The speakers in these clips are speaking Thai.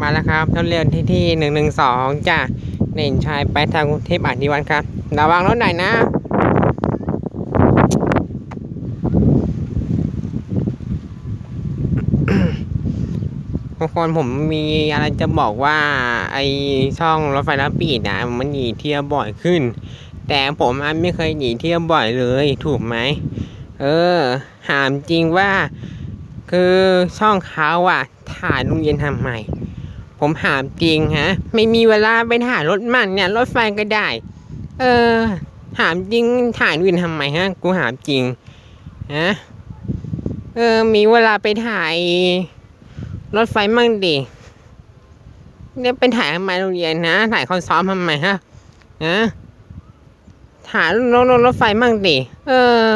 มาแล้วครับรถเร็วที่ที่หนึ่งหนึ่งสองจ้ะเน่นชายไปทางกรุงเทพอธิวันครับระวังรถหน่อยนะทุกคนผมมีอะไรจะบอกว่าไอช่องรถไฟน้ำปีดนะมันหนีเที่ยวบ่อยขึ้น แต่ผมอันไม่เคยหนีเที่ยวบ่อยเลยถูกไหมเออถามจริงว่า คือช่องเขาอะถ่ายโรงเรียนทำไม ผมถามจริงฮะ ไม่มีเวลาไปถ่ายรถมันเนี่ย รถไฟก็ได้ เออ ถามจริงถ่ายโรงเรียนทำไมฮะ กูถามจริงฮะเออ มีเวลาไปถ่าย รถไฟมั่งดิเนี่ยไปถ่ายทำไมโรงเรียนนะ ถ่ายคอนซ้อมทำไมฮะฮะถ่ายรถรถรถไฟมั่งดิเออ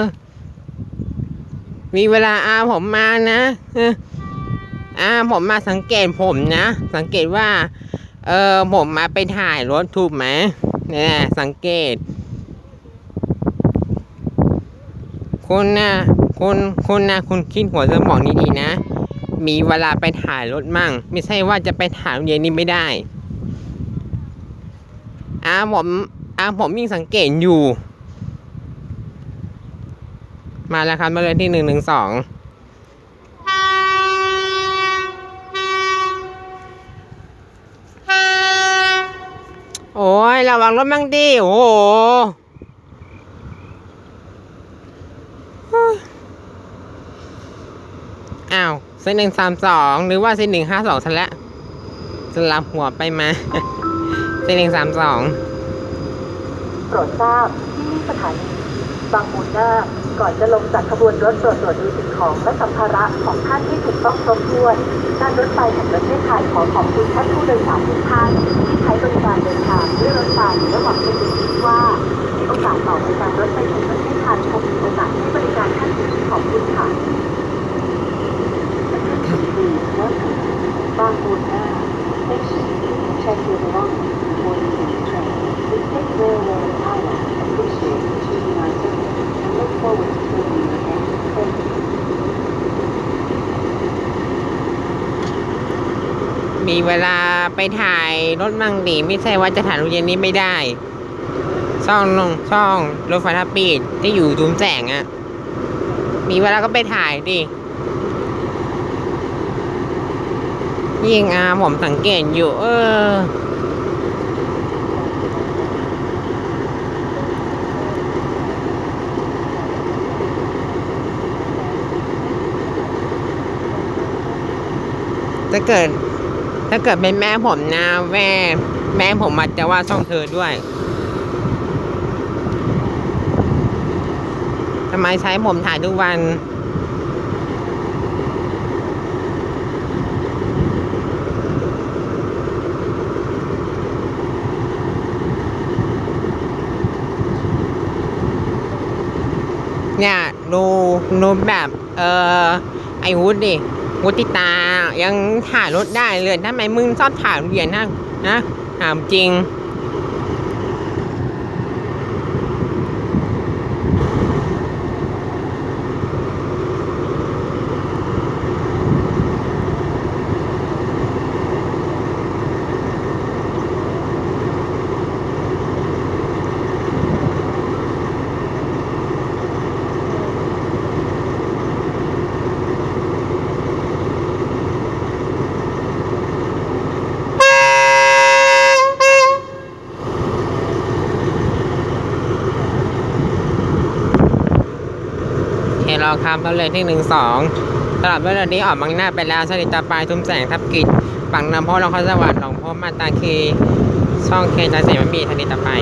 มีเวลาอาผมมานะเออ อ่าผมมาสังเกตผมนะ สังเกตว่า เออผมมาไปถ่ายรถถูกไหมเนี่ยสังเกต คุณนะคุณคุณนะคุณคิดหัวสมองดีๆนะ มีเวลาไปถ่ายรถมั่ง ไม่ใช่ว่าจะไปถ่ายโรงเรียนนี้ไม่ได้อาผมอาผมยิ่งสังเกตอยู่ มาแล้วครับมาเลยที่หนึ่งหนึ่งสองโอ้ ยระวังรถมั่งดิโอ้โหอ้าวเส้นหนึ่งสามสองหรือว่าเส้นหนึ่งห้าสองทันละสลับหัวไปมาเส้นหนึ่งสามสองโปรดทราบที่นี่สถานีบางมูลนา ก่อนจะลงจากขบวนรถตรวจตรวจดูสิ่งของและสัมภาระของท่านที่ถูกต้องครบถ้วนการรถไฟแห่งประเทศไทยขอขอบคุณท่านผู้โดยสารทุกท่านที่ใช้บริการเดินทางด้วยรถไฟและหวังเป็นอย่างยิ่งว่ามีโอกาสต่อไปการรถไฟแห่งประเทศไทยคงมีโอกาสให้บริการท่านอีกขอบคุณค่ะบางมูนาค Station Check your belongings before you take the train. มีเวลาไปถ่ายรถมั่งดิไม่ใช่ว่าจะถ่ายโรงเรียนนี้ไม่ได้ช่องลงช่องรถไฟทับปีดที่อยู่จุมแสงอะมีเวลาก็ไปถ่ายดิยิงอาผมสังเกตอยู่ เออถ้าเกิด ถ้าเกิดเป็นแม่ผมนะแม่แม่ผมอาจจะว่าช่องเธอด้วยทำไมใช้ผมถ่ายทุกวันเนี่ยดูดูแบบ เออไอวุฒดิ วุติตายังถ่ายรถได้เลยทำไมมึงชอบถ่ายโรงเรียนนะนะถามจริง เราครับรถเลยที่หนึ่งสองตลอดเวลานี้ออกมังหน้าไปแล้วชนิตาปลายทุ่มแสงทับกิจฝั่งน้ำพ่อลองข้าสวัสดิ์หลวงพ่อมาตาคี ช่องเคจันเสียไม่มีชนิตาปลาย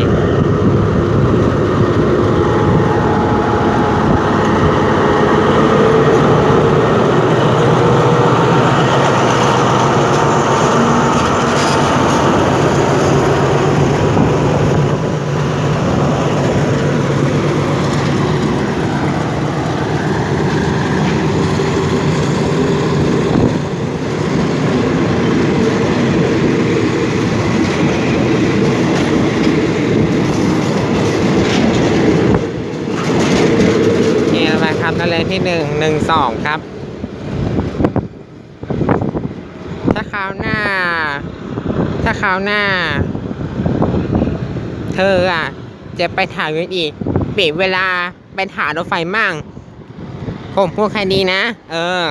นี่แหละครับนั่นเลย ที่หนึ่งหนึ่งสองครับ ถ้าคราวหน้า ถ้าคราวหน้า เธออะ จะไปถ่ายเงินอีกเปลี่ยนเวลาไปถ่ายรถไฟมั่ง ผมพูดแค่นี้นะ เออ